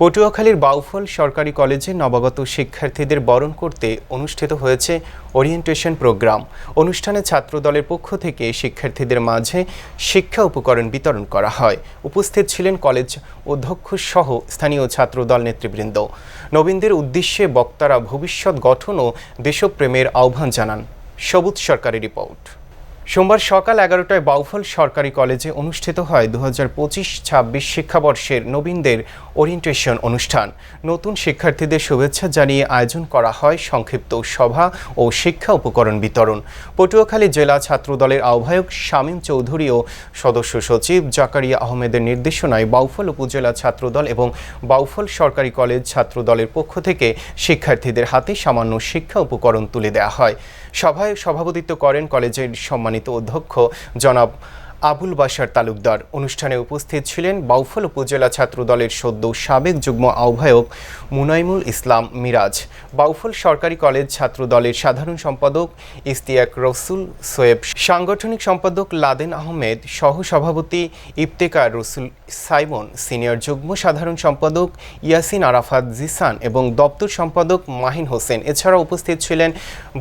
পটুয়াখালীর বাউফল সরকারি কলেজে নবাগত শিক্ষার্থীদের বরণ করতে অনুষ্ঠিত হয়েছে ওরিয়েন্টেশন প্রোগ্রাম অনুষ্ঠানে ছাত্রদলের পক্ষ থেকে শিক্ষার্থীদের মাঝে শিক্ষা উপকরণ বিতরণ করা হয়। উপস্থিত ছিলেন কলেজ অধ্যক্ষ সহ স্থানীয় ছাত্রদল নেতৃবৃন্দ। নবীনদের উদ্দেশ্যে বক্তারা ভবিষ্যৎ গঠন ও দেশপ্রেমের আহ্বান জানান। সবুজ সরকারি রিপোর্ট। সোমবার সকাল এগারোটায় বাউফল সরকারি কলেজে অনুষ্ঠিত হয় দু হাজার পঁচিশ ছাব্বিশ শিক্ষাবর্ষের নবীনদের ওরিয়েন্টেশন অনুষ্ঠান। নতুন শিক্ষার্থীদের শুভেচ্ছা জানিয়ে আয়োজন করা হয় সংক্ষিপ্ত সভা ও শিক্ষা উপকরণ বিতরণ। পটুয়াখালী জেলা ছাত্রদলের আহ্বায়ক শামীম চৌধুরী ও সদস্য সচিব জাকারিয়া আহমেদের নির্দেশনায় বাউফল উপজেলা ছাত্রদল এবং বাউফল সরকারি কলেজ ছাত্রদলের পক্ষ থেকে শিক্ষার্থীদের হাতে সামান্য শিক্ষা উপকরণ তুলে দেওয়া হয়। সভায় সভাপতিত্ব করেন কলেজের সম্মানিত অধ্যক্ষ জনাব আবুল বাশার তালুকদার অনুষ্ঠানে উপস্থিত ছিলেন বাউফল উপজেলা ছাত্রদলের সদ্য সাবেক যুগ্ম আহ্বায়ক মুনাইমুল ইসলাম মিরাজ। বাউফল সরকারি কলেজ ছাত্রদলের সাধারণ সম্পাদক ইস্তিয়াক রসুল সোয়েব, সাংগঠনিক সম্পাদক লাদেন আহমেদ সহ সভাপতি ইফতেকার রসুল সাইমন, সিনিয়র যুগ্ম সাধারণ সম্পাদক ইয়াসিন আরাফাত জিসান এবং দপ্তর সম্পাদক মাহিন হোসেন। এছাড়া উপস্থিত ছিলেন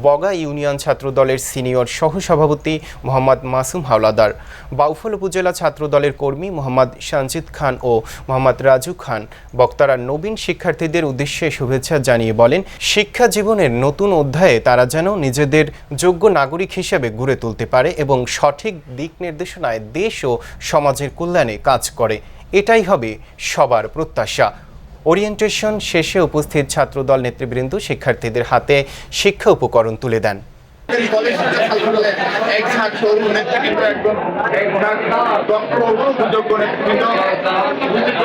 বগা ইউনিয়ন ছাত্রদলের সিনিয়র সহ সভাপতি মোহাম্মদ মাসুম হাওলাদার। বাউফল উপজেলা ছাত্রদলের কর্মী মোহাম্মদ সঞ্জিত খান ও মোহাম্মদ রাজু খান। বক্তারা নবীন শিক্ষার্থীদের উদ্দেশ্যে শুভেচ্ছা জানিয়ে বলেন, শিক্ষা জীবনের নতুন অধ্যায়ে তারা যেন নিজেদের যোগ্য নাগরিক হিসেবে গড়ে তুলতে পারে এবং সঠিক দিক নির্দেশনায় দেশ ও সমাজের কল্যাণে কাজ করে। এটাই হবে সবার প্রত্যাশা। ওরিয়েন্টেশন শেষে উপস্থিত ছাত্রদল নেতৃবৃন্দ শিক্ষার্থীদের হাতে শিক্ষা উপকরণ তুলে দেন।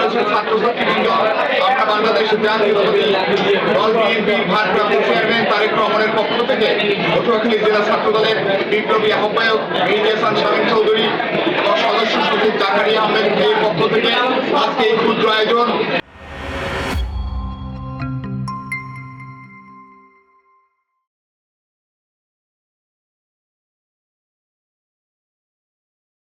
ছাত্র ছাত্র আমরা তারেক রহমানের পক্ষ থেকে পটুয়াখালী জেলা ছাত্রদলের বিপ্লবী আহ্বায়ক মির্জা শামীম চৌধুরী সদস্য সচিব জাকারিয়া আহমেদ এর পক্ষ থেকে আজকে এই ক্ষুদ্র আয়োজন